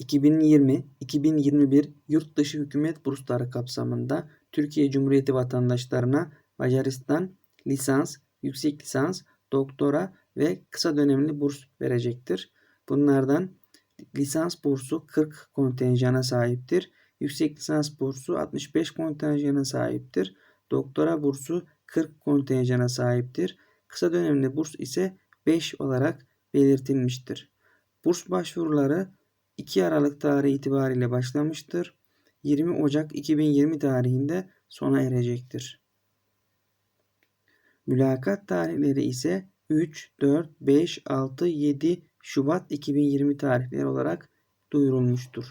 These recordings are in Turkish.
2020-2021 yurt dışı hükümet bursları kapsamında Türkiye Cumhuriyeti vatandaşlarına Macaristan lisans, yüksek lisans, doktora ve kısa dönemli burs verecektir. Bunlardan lisans bursu 40 kontenjana sahiptir. Yüksek lisans bursu 65 kontenjana sahiptir. Doktora bursu 40 kontenjana sahiptir. Kısa dönemli burs ise 5 olarak belirtilmiştir. Burs başvuruları 2 Aralık tarihi itibariyle başlamıştır. 20 Ocak 2020 tarihinde sona erecektir. Mülakat tarihleri ise 3, 4, 5, 6, 7 Şubat 2020 tarihleri olarak duyurulmuştur.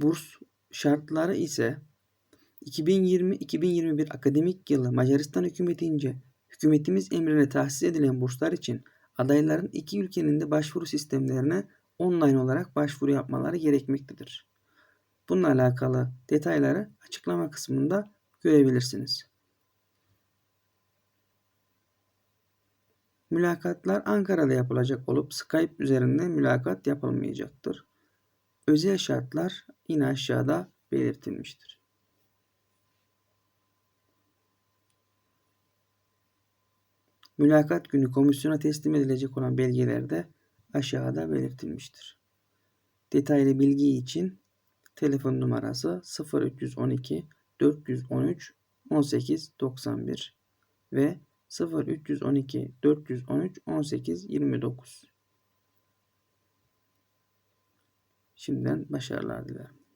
Burs şartları ise 2020-2021 akademik yılı Macaristan hükümetince hükümetimiz emrine tahsis edilen burslar için adayların iki ülkenin de başvuru sistemlerine online olarak başvuru yapmaları gerekmektedir. Bununla alakalı detayları açıklama kısmında görebilirsiniz. Mülakatlar Ankara'da yapılacak olup Skype üzerinden mülakat yapılmayacaktır. Özel şartlar yine aşağıda belirtilmiştir. Mülakat günü komisyona teslim edilecek olan belgeler de aşağıda belirtilmiştir. Detaylı bilgi için telefon numarası 0312 413 18 91 ve 0312 413 18 29 Şimdiden başarılar dilerim.